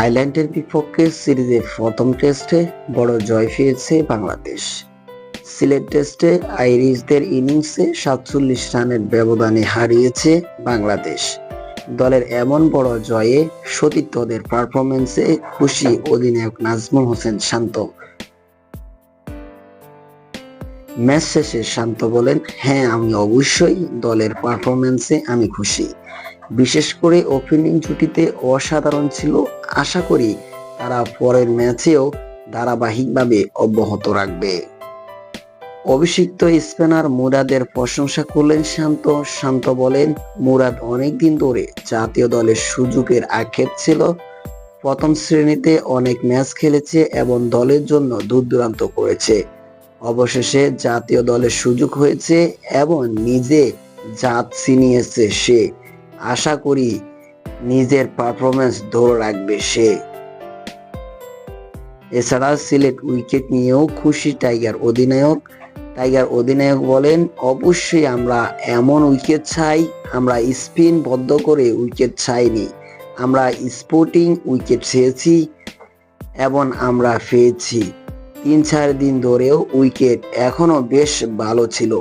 আইল্যান্ডের বিপক্ষে সিরিজের প্রথম টেস্টে বড় জয় পেয়েছে বাংলাদেশ। সিলেট টেস্টে আইরিশদের ইনিংসে সাতচল্লিশ রানের ব্যবধানে হারিয়েছে বাংলাদেশ। দলের এমন বড় জয়ে সতীর্থদের পারফরমেন্সে খুশি অধিনায়ক নাজমুল হোসেন শান্ত। ম্যাচ শেষে শান্ত বলেন হ্যাঁ আমি অবশ্যই দলের পারফরমেন্সে আমি খুশি। বিশেষ করে ওপেনিং জুটিতে অসাধারণ ছিল। আশা করি তারা পরের ম্যাচেও ধারাবাহিকভাবে অব্যাহত রাখবে। অভিষিক্ত স্পেনার মুরাদের প্রশংসা করলেন শান্ত। শান্ত বলেন, মুরাদ অনেকদিন ধরে জাতীয় দলের সুযোগের আক্ষেপ ছিল। প্রথম শ্রেণীতে অনেক ম্যাচ খেলেছে এবং দলের জন্য দূর দূরান্ত করেছে। অবশেষে জাতীয় দলের সুযোগ হয়েছে এবং নিজে জাত ছিনিয়েছে সে। আশা করি নিজের পারফরমেন্স ধরে রাখবে সে। এছাড়া সিলেট উইকেট নিয়েও খুশি টাইগার অধিনায়ক। টাইগার অধিনায়ক বলেন, অবশ্যই আমরা এমন উইকেট চাই, আমরা স্পিন বদ্ধ করে উইকেট চাইনি। আমরা স্পোর্টিং উইকেট চেয়েছি এবং আমরা পেয়েছি। তিন চার দিন ধরেও উইকেট এখনও বেশ ভালো ছিল।